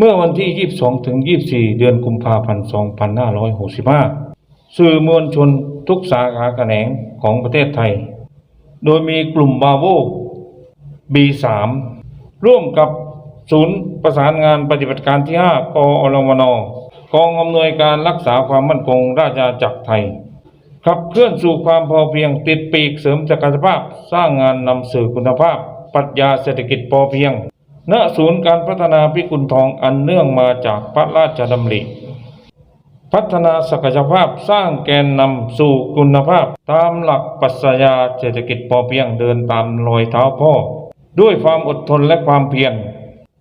เมื่อวันที่ 22 ถึง 24 เดือนกุมภาพันธ์ 2565 สื่อมวลชนทุกสาขาแขนงของประเทศไทย โดยมีกลุ่มบาโว B3 ร่วมกับศูนย์ประสานงานปฏิบัติการที่ 5 กอรมน กองอำนวยการรักษาความมั่นคงราชอาณาจักรไทย ขับเคลื่อนสู่ความพอเพียงติดปีกเสริมศักยภาพ สร้างงานนำสื่อคุณภาพ ปรัชญาเศรษฐกิจพอเพียง ณศูนย์การพัฒนาพิกุลทองอันเนื่องมาจากพระราชดำริ พัฒนาศักยภาพสร้างแกนนำสู่คุณภาพตามหลักปรัชญาเศรษฐกิจพอเพียงเดินตามรอยเท้าพ่อ ด้วยความอดทนและความเพียร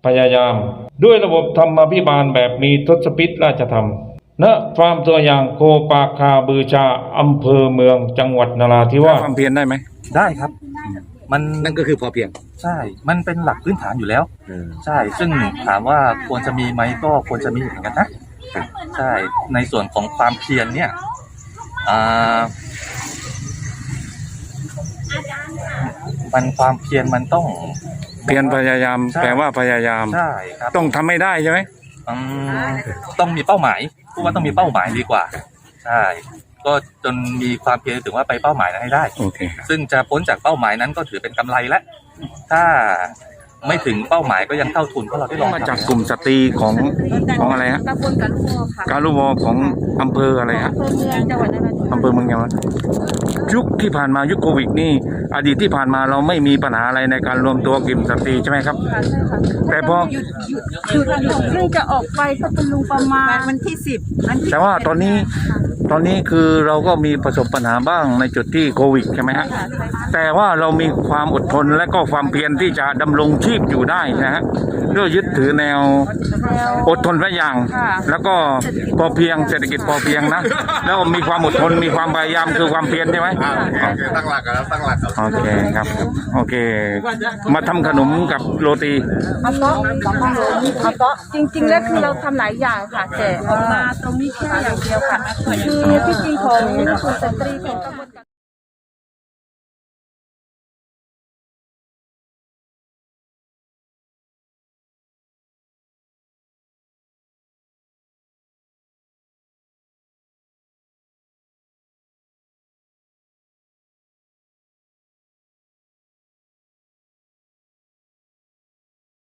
พยายาม ด้วยระบบธรรมาภิบาลแบบมีทศพิษราชธรรมณฟาร์มตัวอย่างโคปาคาบือชาอำเภอเมืองจังหวัดนราธิวาสความเพียรได้ไหมได้ครับ มันนั่นก็คือพอเพียงใช่ มันเป็นหลักพื้นฐานอยู่แล้วใช่ ซึ่งถามว่าควรจะมีไหมก็ควรจะมีเหมือนกันนะใช่ ในส่วนของความเพียรเนี่ยอ่ามันความเพียรมันต้อง เพียรพยายาม ใช่ แปลว่าพยายาม ใช่ครับต้องทำไม่ได้ใช่ไหมอืมต้องมีเป้าหมายพูดว่าต้องมีเป้าหมายดีกว่า ใช่ ก็จนมีความเพียรถึงว่าไปเป้าหมายนั้นให้ได้ โอเคครับซึ่งจะพ้นจากเป้าหมายนั้นก็ถือเป็นกำไรแล้วถ้าไม่ถึงเป้าหมายก็ยังเท่าทุนเพราะเราได้ลองมาทำ จากกลุ่มสตรีของของอะไรฮะตำบลกันลูกโมค่ะการุวอของอำเภออะไรฮะอำเภอเมืองจังหวัดนราธิวาสอำเภอเมืองยังไงยุคที่ผ่านมายุคโควิดนี่ อดีตที่ผ่านมาเราไม่มีปัญหาอะไรในการรวมตัวกลุ่มสตรีใช่ไหมครับ ค่ะใช่ค่ะแต่พอ หยุดหยุดหยุดหยุดซึ่งจะออกไปก็เป็นลุงประมาณวันที่สิบวันที่แต่ว่าตอนนี้ ตอนนี้คือเราก็มีประสบปัญหาบ้างในจุดที่โควิดใช่ไหมฮะแต่ว่าเรามีความอดทนและก็ความเพียรที่จะดำรงชีพอยู่ได้นะฮะด้วยยึดถือแนวอดทนพระอย่าง แล้วก็พอเพียงเศรษฐกิจพอเพียงนะ แล้วมีความอดทนมีความพยายามคือความเพียรใช่ไหมตั้งหลักกันแล้วตั้งหลักกันโอเคครับ โอเค มาทำขนมกับโรตีเอาโต๊ะเอาโต๊ะจริง ๆ แล้วคือเราทำหลายอย่างค่ะแต่ออกมาตรงนี้แค่อย่างเดียวค่ะคือที่จริงของกลุ่มสตรีของตำบลกัน